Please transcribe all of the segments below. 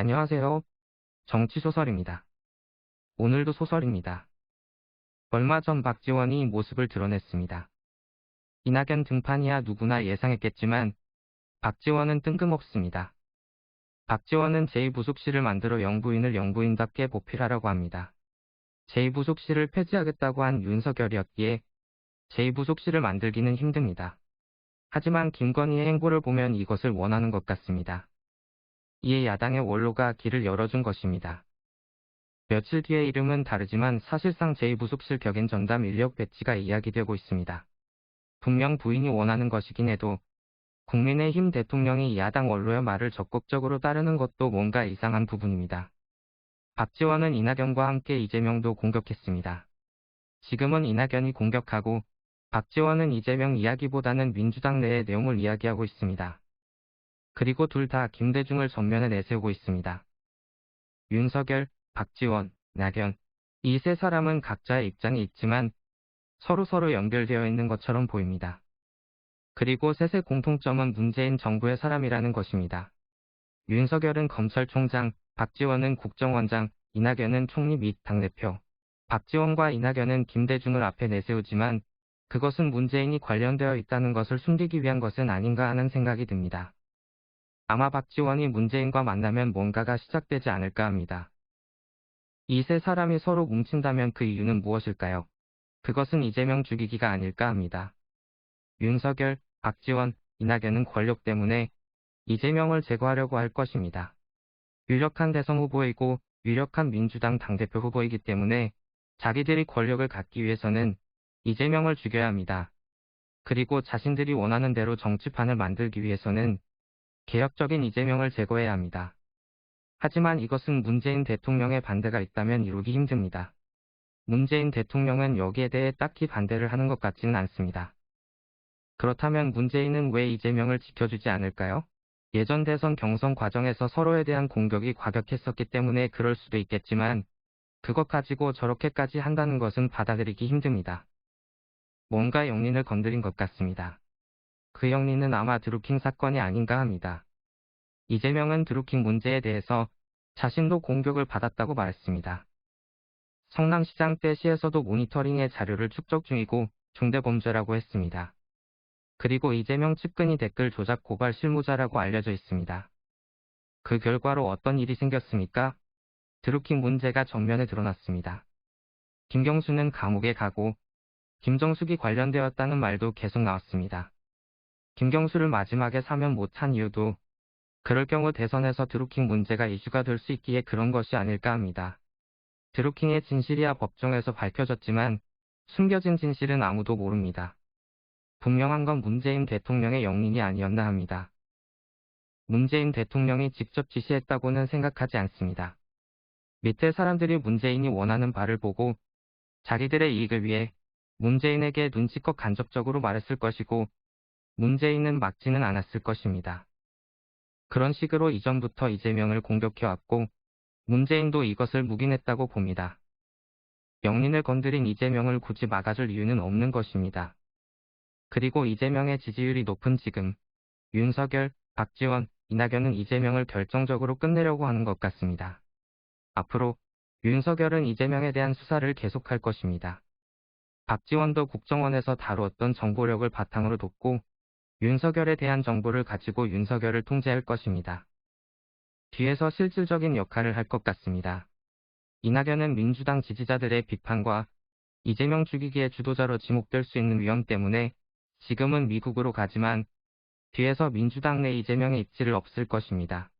안녕하세요. 정치소설입니다. 오늘도 소설입니다. 얼마 전 박지원이 모습을 드러냈습니다. 이낙연 등판이야 누구나 예상했겠지만 박지원은 뜬금없습니다. 박지원은 제2부속실을 만들어 영부인을 영부인답게 보필하라고 합니다. 제2부속실을 폐지하겠다고 한 윤석열이었기에 제2부속실을 만들기는 힘듭니다. 하지만 김건희의 행보를 보면 이것을 원하는 것 같습니다. 이에 야당의 원로가 길을 열어준 것입니다. 며칠 뒤에 이름은 다르지만 사실상 제2부속실 격인 전담 인력 배치가 이야기되고 있습니다. 분명 부인이 원하는 것이긴 해도 국민의힘 대통령이 야당 원로의 말을 적극적으로 따르는 것도 뭔가 이상한 부분입니다. 박지원은 이낙연과 함께 이재명도 공격했습니다. 지금은 이낙연이 공격하고 박지원은 이재명 이야기보다는 민주당 내의 내용을 이야기하고 있습니다. 그리고 둘 다 김대중을 전면에 내세우고 있습니다. 윤석열, 박지원, 낙연 이세 사람은 각자의 입장이 있지만 서로 서로 연결되어 있는 것처럼 보입니다. 그리고 셋의 공통점은 문재인 정부의 사람이라는 것입니다. 윤석열은 검찰총장, 박지원은 국정원장, 이낙연은 총리 및 당대표. 박지원과 이낙연은 김대중을 앞에 내세우지만 그것은 문재인이 관련되어 있다는 것을 숨기기 위한 것은 아닌가 하는 생각이 듭니다. 아마 박지원이 문재인과 만나면 뭔가가 시작되지 않을까 합니다. 이 세 사람이 서로 뭉친다면 그 이유는 무엇일까요? 그것은 이재명 죽이기가 아닐까 합니다. 윤석열, 박지원, 이낙연은 권력 때문에 이재명을 제거하려고 할 것입니다. 유력한 대선 후보이고 유력한 민주당 당대표 후보이기 때문에 자기들이 권력을 갖기 위해서는 이재명을 죽여야 합니다. 그리고 자신들이 원하는 대로 정치판을 만들기 위해서는 개혁적인 이재명을 제거해야 합니다. 하지만 이것은 문재인 대통령의 반대가 있다면 이루기 힘듭니다. 문재인 대통령은 여기에 대해 딱히 반대를 하는 것 같지는 않습니다. 그렇다면 문재인은 왜 이재명을 지켜주지 않을까요? 예전 대선 경선 과정에서 서로에 대한 공격이 과격했었기 때문에 그럴 수도 있겠지만 그것 가지고 저렇게까지 한다는 것은 받아들이기 힘듭니다. 뭔가 영린을 건드린 것 같습니다. 그 영리는 아마 드루킹 사건이 아닌가 합니다. 이재명은 드루킹 문제에 대해서 자신도 공격을 받았다고 말했습니다. 성남시장 때 시에서도 모니터링의 자료를 축적 중이고 중대범죄라고 했습니다. 그리고 이재명 측근이 댓글 조작 고발 실무자라고 알려져 있습니다. 그 결과로 어떤 일이 생겼습니까? 드루킹 문제가 정면에 드러났습니다. 김경수는 감옥에 가고 김정숙이 관련되었다는 말도 계속 나왔습니다. 김경수를 마지막에 사면 못한 이유도 그럴 경우 대선에서 드루킹 문제가 이슈가 될 수 있기에 그런 것이 아닐까 합니다. 드루킹의 진실이야 법정에서 밝혀졌지만 숨겨진 진실은 아무도 모릅니다. 분명한 건 문재인 대통령의 영린이 아니었나 합니다. 문재인 대통령이 직접 지시했다고는 생각하지 않습니다. 밑에 사람들이 문재인이 원하는 바를 보고 자기들의 이익을 위해 문재인에게 눈치껏 간접적으로 말했을 것이고 문재인은 막지는 않았을 것입니다. 그런 식으로 이전부터 이재명을 공격해왔고 문재인도 이것을 묵인했다고 봅니다. 영린을 건드린 이재명을 굳이 막아줄 이유는 없는 것입니다. 그리고 이재명의 지지율이 높은 지금 윤석열, 박지원, 이낙연은 이재명을 결정적으로 끝내려고 하는 것 같습니다. 앞으로 윤석열은 이재명에 대한 수사를 계속할 것입니다. 박지원도 국정원에서 다루었던 정보력을 바탕으로 뒀고 윤석열에 대한 정보를 가지고 윤석열을 통제할 것입니다. 뒤에서 실질적인 역할을 할 것 같습니다. 이낙연은 민주당 지지자들의 비판과 이재명 죽이기의 주도자로 지목될 수 있는 위험 때문에 지금은 미국으로 가지만 뒤에서 민주당 내 이재명의 입지를 없을 것입니다.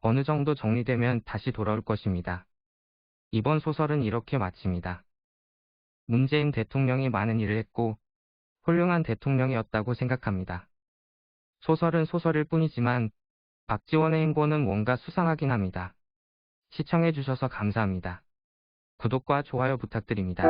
어느 정도 정리되면 다시 돌아올 것입니다. 이번 소설은 이렇게 마칩니다. 문재인 대통령이 많은 일을 했고 훌륭한 대통령이었다고 생각합니다. 소설은 소설일 뿐이지만 박지원의 행보는 뭔가 수상하긴 합니다. 시청해주셔서 감사합니다. 구독과 좋아요 부탁드립니다.